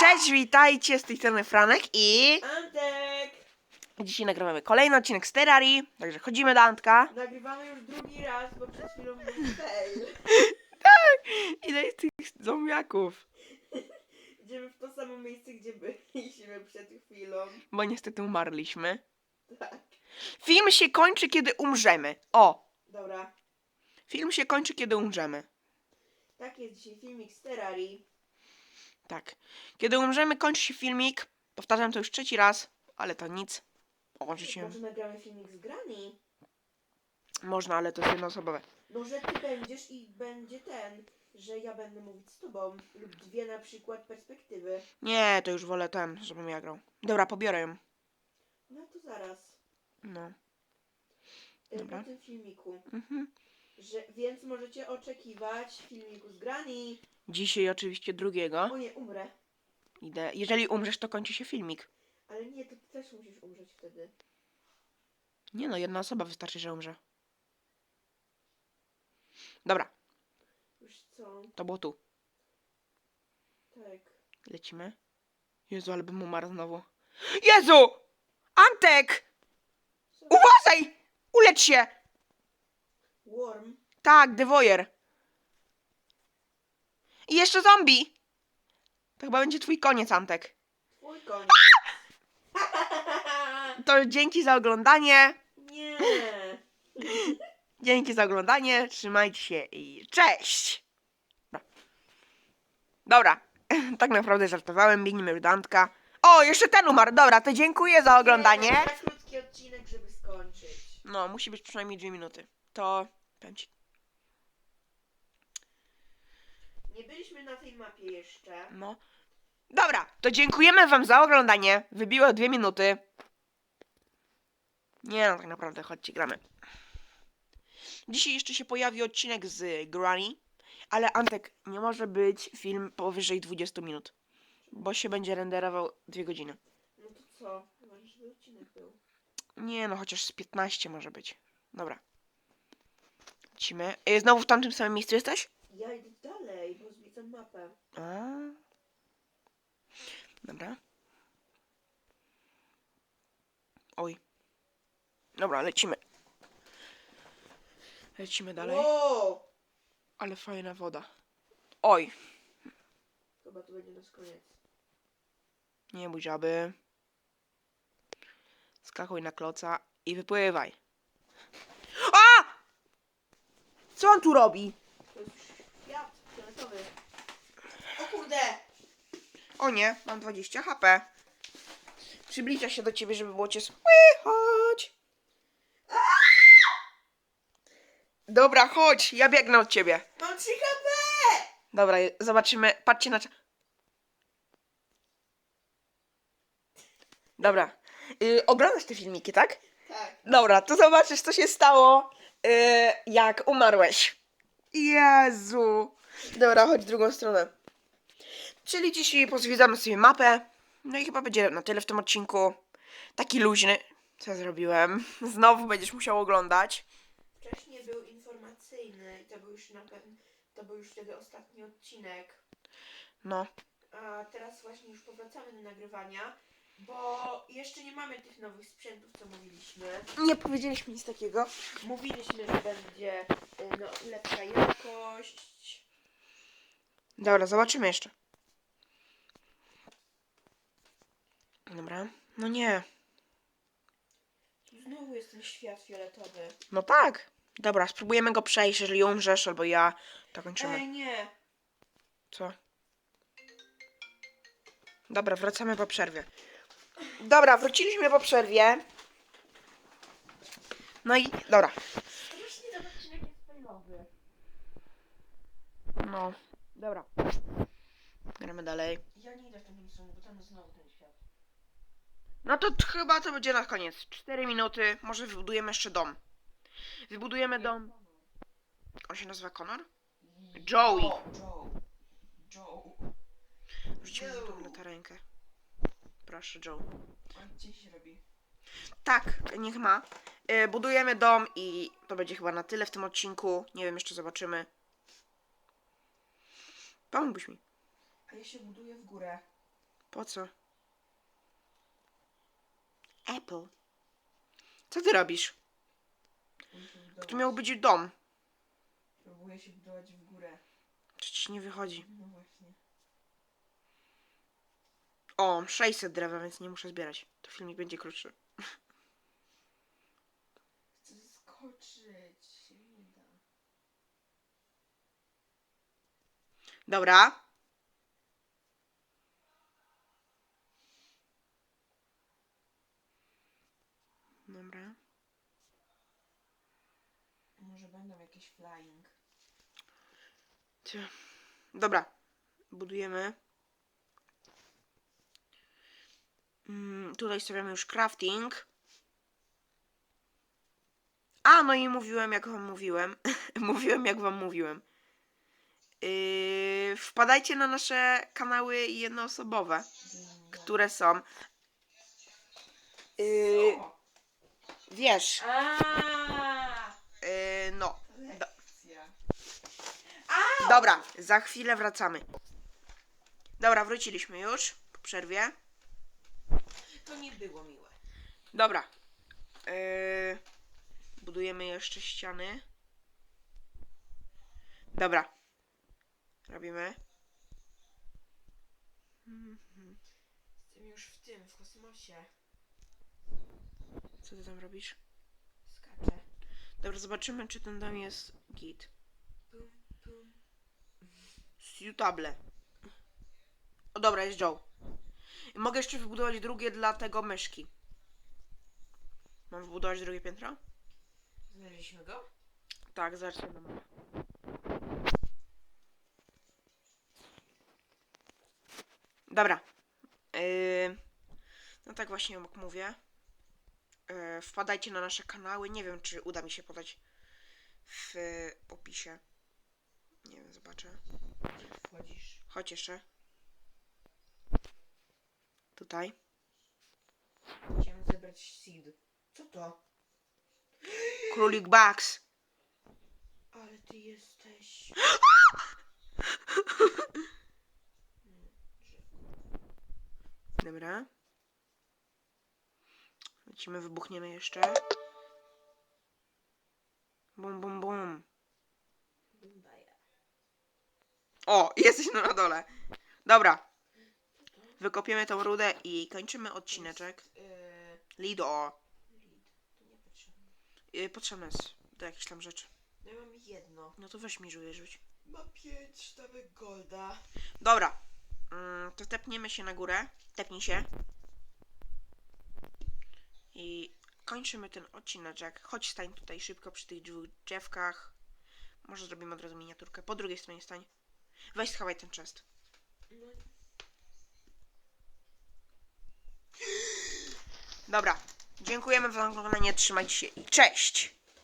Cześć, witajcie, z tej strony Franek i Antek! dzisiaj nagrywamy kolejny odcinek z Terrarii, także chodzimy do Antka. Nagrywamy już drugi raz, bo przed chwilą był fail. Ile jest tych zombiaków? Idziemy w to samo miejsce, gdzie byliśmy przed chwilą. Bo niestety umarliśmy. Tak. Film się kończy, kiedy umrzemy. O, Dobra. film się kończy, kiedy umrzemy. Tak jest dzisiaj filmik z Terrarii. Tak. Kiedy umrzemy, kończy się filmik. Powtarzam to już trzeci raz, ale to nic. Oczywiście Może nagramy filmik z Grani? można, ale to jest jednoosobowe. Może ty będziesz i będzie ten, że ja będę mówić z tobą. Lub dwie na przykład perspektywy. Nie, to już wolę ten, żebym ja grał. Dobra, pobiorę ją. No to zaraz. No. y, Dobra. Po tym filmiku. Mhm. Że, więc możecie oczekiwać filmiku z Grani. Dzisiaj oczywiście drugiego. O nie, umrę. Idę. Jeżeli umrzesz, to kończy się filmik. Ale nie, to ty też musisz umrzeć wtedy. Nie no, jedna osoba wystarczy, że umrze. Dobra, Już co? to było tu. Tak. Lecimy. Jezu, ale bym umarł znowu. Jezu! Antek! Co? Uważaj! Ulecz się! Worm. Tak, dewojer. I jeszcze zombie! To chyba będzie twój koniec, Antek. Twój koniec. To dzięki za oglądanie. Nie. Dzięki za oglądanie. Trzymajcie się i cześć! Dobra. Dobra. Tak naprawdę żartowałem. Biegniemy już do Antka. O, jeszcze ten umarł. Dobra, to dziękuję za oglądanie. Nie, za krótki odcinek, żeby skończyć. No, musi być przynajmniej dwie minuty. To powiem ci. Nie byliśmy na tej mapie jeszcze. No. Dobra, to dziękujemy wam za oglądanie. Wybiło dwie minuty. Nie no, tak naprawdę, chodźcie, gramy. Dzisiaj jeszcze się pojawi odcinek z Granny, ale Antek, nie może być film powyżej 20 minut, bo się będzie renderował dwie godziny. No to co? Chyba, żeby odcinek był. Nie no, chociaż z 15 może być. Dobra. Lecimy. E, Znowu w tamtym samym miejscu jesteś? Ja idę dalej, bo zwiedzam mapę. A. Dobra. Oj. Dobra, lecimy. Lecimy dalej. Wow! Ale fajna woda. Oj. Chyba to będzie nasz koniec. Nie bój żaby. Skakuj na kloca i wypływaj. A! Co on tu robi? To jest świat fioletowy. O kurde! O nie, mam 20 HP. Przybliża się do ciebie, żeby było cię słychać. Dobra, chodź, ja biegnę od ciebie. Mam 3 HP! Dobra, zobaczymy. Patrzcie na. Dobra. Yy, oglądasz te filmiki, tak? Tak. Dobra, to zobaczysz, co się stało, yy, jak umarłeś. Jezu. Dobra, chodź w drugą stronę. Czyli dzisiaj pozwiedzamy sobie mapę. No i chyba będzie na tyle w tym odcinku. Taki luźny. Co ja zrobiłem? Znowu będziesz musiał oglądać. Wcześniej był informacyjny i to był już na pewno, to był już wtedy ostatni odcinek. No. A teraz właśnie już powracamy do nagrywania, bo jeszcze nie mamy tych nowych sprzętów, co mówiliśmy. Nie powiedzieliśmy nic takiego. Mówiliśmy, że będzie y, no, lepsza jakość. Dobra, zobaczymy jeszcze. Dobra. No nie. Znowu jest ten świat fioletowy. No tak. Dobra, spróbujemy go przejść, jeżeli umrzesz, albo ja. To kończymy. Ej, nie. Co? Dobra, wracamy po przerwie. Dobra, wróciliśmy po przerwie. No i dobra. Strasznie ten odcinek jest fajnowy. No. Dobra. Gramy dalej. Ja nie idę w tą stronę, bo tam znowu ten świat. No to t- chyba to będzie na koniec. 4 minuty. Może wybudujemy jeszcze dom. Wybudujemy dom. On się nazywa Connor? Joey. Joe. Joe. Wrzucimy Joe. dom na tę rękę. Proszę, Joe. Się robi? Tak, niech ma. Y, budujemy dom i to będzie chyba na tyle w tym odcinku. Nie wiem, jeszcze zobaczymy. Pomógłbyś mi. A ja się buduję w górę. Po co? Apple. Co ty robisz? To miał być dom. Próbuję się budować w górę. Przecież nie wychodzi. No właśnie. O, 600 drewna, więc nie muszę zbierać. To filmik będzie krótszy. Chcę skoczyć. Się nie da. Dobra. Dobra. Może będą jakieś flying. Dobra. Budujemy. Mm, tutaj stawiamy już crafting. A, no i mówiłem, jak wam mówiłem. mówiłem, jak wam mówiłem. Yy, wpadajcie na nasze kanały jednoosobowe, które są. Yy, wiesz, yy, no. Lekcja. Dobra, za chwilę wracamy. Dobra, wróciliśmy już po przerwie. Nie było miłe. Dobra. Yy, budujemy jeszcze ściany. Dobra. Robimy. Jestem już w tym, w kosmosie. Co ty tam robisz? Skaczę. Dobra, zobaczymy, czy ten dom jest git. Pum, pum. Suitable. O, dobra, jest Joe. Mogę jeszcze wybudować drugie dla tego myszki. Mam wybudować drugie piętro? Znaleźliśmy go? Tak, zacznę na mapę. Dobra. Yy, no tak właśnie jak mówię. Yy, wpadajcie na nasze kanały. Nie wiem, czy uda mi się podać w opisie. Nie wiem, zobaczę. Wchodzisz? Chodź jeszcze. Tutaj. Chciałem zebrać seed. Co to? Królik Bugs. Ale ty jesteś... Dobra. Lecimy, wybuchniemy jeszcze. Bum, bum, bum. O, jesteś na dole. Dobra. Wykopiemy tą rudę i kończymy odcineczek. Yy, Lido. nie potrzebne. Yy, potrzebne jest do jakichś tam rzeczy. Ja mam jedno. No to weź mi żuje rzuć. Ma pięć sztabek golda. Dobra. Mm, to tepniemy się na górę. Tepnij się. I kończymy ten odcineczek. Chodź stań tutaj szybko przy tych dwóch drzewkach. Może zrobimy od razu miniaturkę. Po drugiej stronie stań. Weź schowaj ten chest. No, Dobra. Dziękujemy za oglądanie. Trzymajcie się i cześć!